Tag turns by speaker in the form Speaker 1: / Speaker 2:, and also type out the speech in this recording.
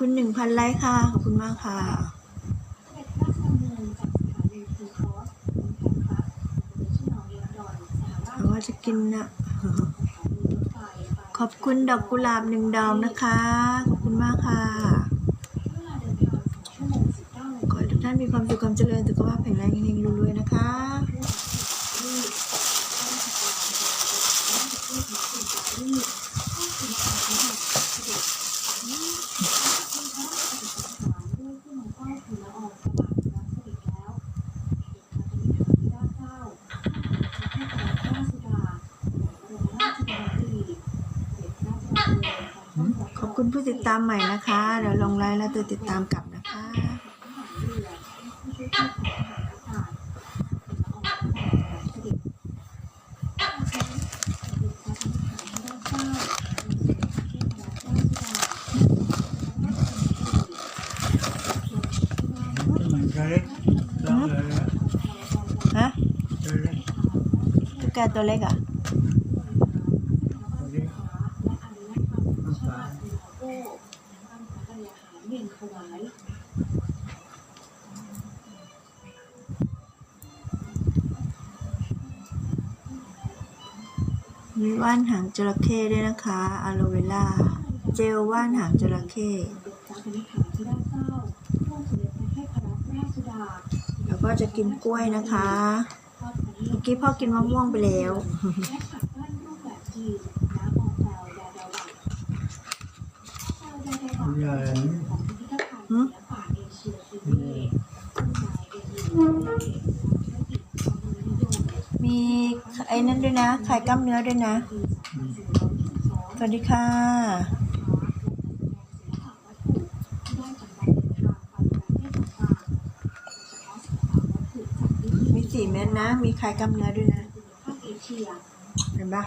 Speaker 1: คุณหนึ่งพันไลค์ค่ะ ขอบคุณมากค่ะเพราะว่าจะกินนะขอบคุณดอกกุหลาบหนึ่งดอกนะคะ ขอบคุณมากค่ะ ขอให้ทุกท่านมีความสุขความเจริญสุขภาพแข็งแรงเฮงรวยๆนะคะขอบ คุณผู้ติดตามใหม่นะคะ เดี๋ยวลงไลน์แล้วตัวติดตามกลับนะคะ
Speaker 2: มันใช้แล้วเลยนะ
Speaker 1: ฮะ
Speaker 2: ใช้แล้ว
Speaker 1: ตุ๊กแกตัวเล็กอะ
Speaker 2: วันนี้น้ำตาล
Speaker 1: มีว่านหางจระเข้ด้วยนะคะอะโลเวล่า เจลว่านหางจระเข้แล้วก็จะกินกล้วยนะคะ เมื่อกี้พ่อกินมะม่วงไปแล้ว
Speaker 2: ยาย
Speaker 1: หืม
Speaker 2: คุณยาย
Speaker 1: มีไอ้นั่นด้วยนะไข่กล้ามเนื้อด้วยนะ สวัสดีค่ะ มีสี่เม็ดนะ มีไข่กล้ามเนื้อด้วยนะ เห็นปะ